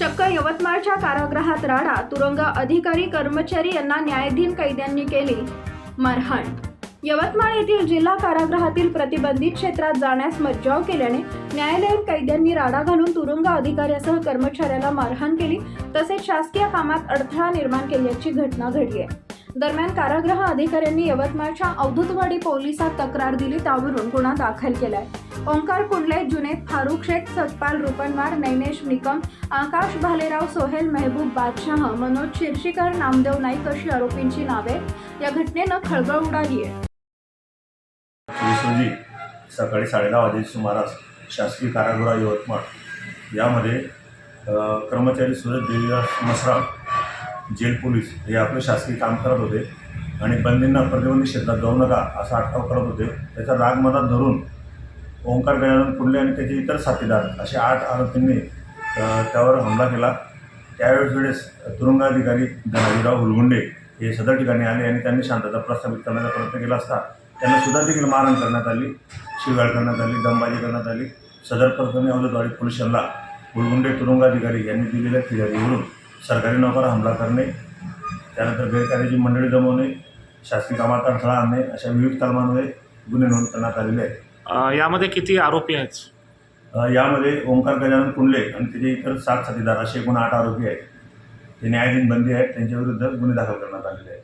चक्क यवतमाळच्या कारागृहात राडा तुरुंग अधिकारी कर्मचारी यांना न्यायाधीन कैद्यांनी केली मारहाण. यवतमाळ येथील जिल्हा कारागृहातील प्रतिबंधित क्षेत्रात जाण्यास मज्जाव केल्याने न्यायालयीन कैद्यांनी राडा घालून तुरुंग अधिकाऱ्यासह कर्मचाऱ्याला मारहाण केली तसेच शासकीय कामात अडथळा निर्माण केल्याची घटना घडली आहे. दरम्यान कारागृह अधिकाऱ्यांनी यवतमाळच्या अवधूतवाडी पोलिसात तक्रार दिली त्यावरून गुन्हा दाखल केलाय. ओंकार कुंडले जुनेद फारुख शेख सतपाल रुपनवार नैनेश निकम आकाश भालेराव सोहेल मेहबूब बादशाह मनोज शिरशीकर नामदेव नाईक अशी आरोपींची नावे. या घटनेनं खळबळ उडाली आहे. सकाळी साडेदहा वाजे सुमारास शासकीय कारागृह यवतमाळ यामध्ये कर्मचारी सूरज देवीदास मसराम जेल पोलीस हे आपले शासकीय काम करत होते आणि बंदींना प्रतिबंधित क्षेत्रात जाऊ नका असा अटकाव करत होते. त्याचा राग मनात धरून ओंकार गजानन कुंडले आणि त्याचे इतर साथीदार असे आठ आरोपींनी त्यावर हमला केला. त्यावेळेस वेळेस तुरुंगाधिकारी धनाजीराव हुलगुंडे हे सदर ठिकाणी आले आणि त्यांनी शांतता प्रस्थापित करण्याचा प्रयत्न केला असता. त्यांना सुद्धा देखील मारहाण करण्यात आली शिवगाळ करण्यात आली दमबाजी करण्यात आली. सदर प्रकरणी अवलतवाडी पोलीस स्टेशनला हुलगुंडे तुरुंगाधिकारी यांनी दिलेल्या फिर्यादीवरून सरकारी नोकर हमला करणे त्यानंतर गैरकार्याची मंडळी जमवणे शासकीय कामात अडथळा आणणे अशा विविध कलमांमध्ये गुन्हे नोंद करण्यात आलेले आहेत. यामध्ये किती आरोपी आहेत? यामध्ये ओंकार गजानन कुंडले आणि त्याचे इतर सात साथीदार असे एकूण आठ आरोपी आहेत. ते न्यायाधीन बंदी आहेत त्यांच्या विरुद्ध गुन्हे दाखल करण्यात आलेले आहेत.